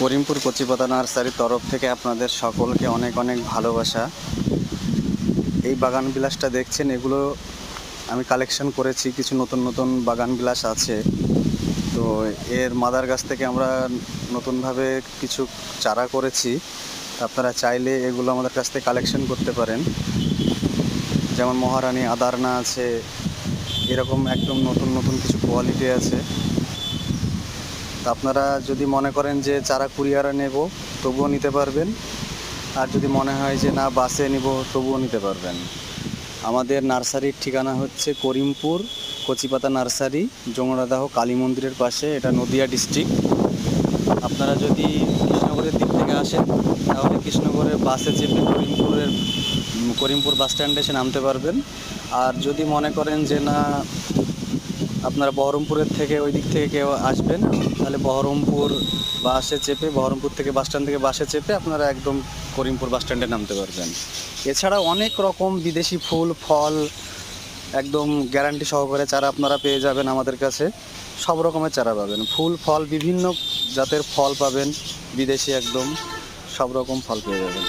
করিমপুর কচিপাতা নার্সারির তরফ থেকে আপনাদের সকলকে অনেক অনেক ভালোবাসা। এই বাগান বিলাসটা দেখছেন, এগুলো আমি কালেকশন করেছি, কিছু নতুন নতুন বাগান বিলাস আছে। তো এর মাদার গাছ থেকে আমরা নতুনভাবে কিছু চারা করেছি। আপনারা চাইলে এগুলো আমাদের কাছ থেকে কালেকশন করতে পারেন। যেমন মহারানী আদারনা আছে, এরকম একদম নতুন নতুন কিছু কোয়ালিটি আছে। আপনারা যদি মনে করেন যে চারা কুরিয়ারে নেব, তবুও নিতে পারবেন। আর যদি মনে হয় যে না, বাসে নিব, তবুও নিতে পারবেন। আমাদের নার্সারির ঠিকানা হচ্ছে করিমপুর, কচিপাতা নার্সারি, যমুনাদাহ, কালী মন্দিরের পাশে, এটা নদিয়া ডিস্ট্রিক্ট। আপনারা যদি কৃষ্ণগড়ের দিক থেকে আসেন, তাহলে কৃষ্ণগড়ের বাসে চেপে করিমপুরের, করিমপুর বাস স্ট্যান্ডে এসে নামতে পারবেন। আর যদি মনে করেন যে না আপনারা বহরমপুরের থেকে ওই দিক থেকে কেউ আসবেন, তাহলে বহরমপুর বাসে চেপে, বহরমপুর থেকে বাস স্ট্যান্ড থেকে বাসে চেপে আপনারা একদম করিমপুর বাস স্ট্যান্ডে নামতে পারবেন। এছাড়া অনেক রকম বিদেশি ফুল, ফল একদম গ্যারান্টি সহকারে চারা আপনারা পেয়ে যাবেন আমাদের কাছে। সব রকমের চারা পাবেন। ফুল, ফল, বিভিন্ন জাতের ফল পাবেন। বিদেশি একদম সব রকম ফল পেয়ে যাবেন।